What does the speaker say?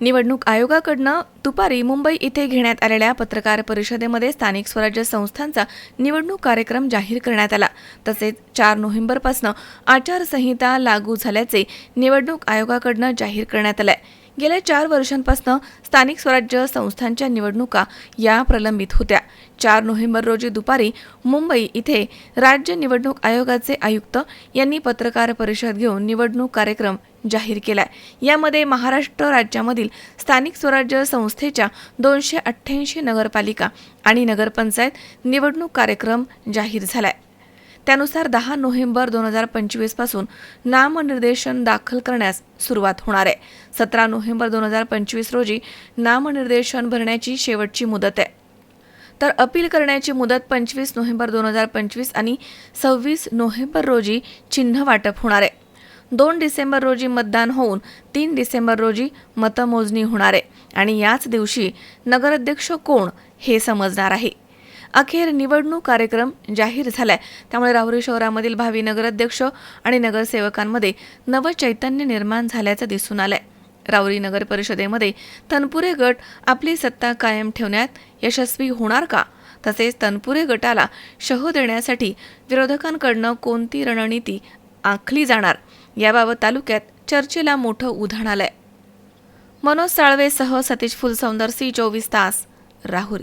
निवडणूक आयोगाकडनं दुपारी मुंबई इथे घेण्यात आलेल्या पत्रकार परिषदेमध्ये स्थानिक स्वराज्य संस्थांचा निवडणूक कार्यक्रम जाहीर करण्यात आला. तसेच चार नोव्हेंबरपासून आचारसंहिता लागू झाल्याचे निवडणूक आयोगाकडनं जाहीर करण्यात आलंय. गेल्या चार वर्षांपासून स्थानिक स्वराज्य संस्थांच्या निवडणुका या प्रलंबित होत्या. चार नोव्हेंबर रोजी दुपारी मुंबई इथे राज्य निवडणूक आयोगाचे आयुक्त यांनी पत्रकार परिषद घेऊन निवडणूक कार्यक्रम जाहीर केलाय. यामध्ये महाराष्ट्र राज्यामधील स्थानिक स्वराज्य संस्थेच्या दोनशे अठ्ठ्याऐंशी नगरपालिका आणि नगरपंचायत निवडणूक कार्यक्रम जाहीर झालाय. त्यानुसार दहा नोव्हेंबर दोन हजार पंचवीसपासून नामनिर्देशन दाखल करण्यास सुरुवात होणार आहे. सतरा नोव्हेंबर दोन हजार पंचवीस रोजी नामनिर्देशन भरण्याची शेवटची मुदत आहे. तर अपील करण्याची मुदत पंचवीस नोव्हेंबर दोन हजार पंचवीस आणि सव्वीस नोव्हेंबर रोजी चिन्ह वाटप होणार आहे. दोन डिसेंबर रोजी मतदान होऊन तीन डिसेंबर रोजी मतमोजणी होणार आहे आणि याच दिवशी नगराध्यक्ष कोण हे समजणार आहे. अखेर निवडणूक कार्यक्रम जाहीर झालाय. त्यामुळे राहुरी शहरामधील भावी नगराध्यक्ष आणि नगरसेवकांमध्ये नवचैतन्य निर्माण झाल्याचं दिसून आलंय. राऊरी नगर परिषदेमध्ये तनपुरे गट आपली सत्ता कायम ठेवण्यात यशस्वी होणार का? तसेच तनपुरे गटाला शह देण्यासाठी विरोधकांकडनं कोणती रणनीती आखली जाणार? याबाबत तालुक्यात चर्चेला मोठं उधाण आलंय. मनोज साळवेसह सतीश फुलसौंदर सी चोवीस तास Rahuri.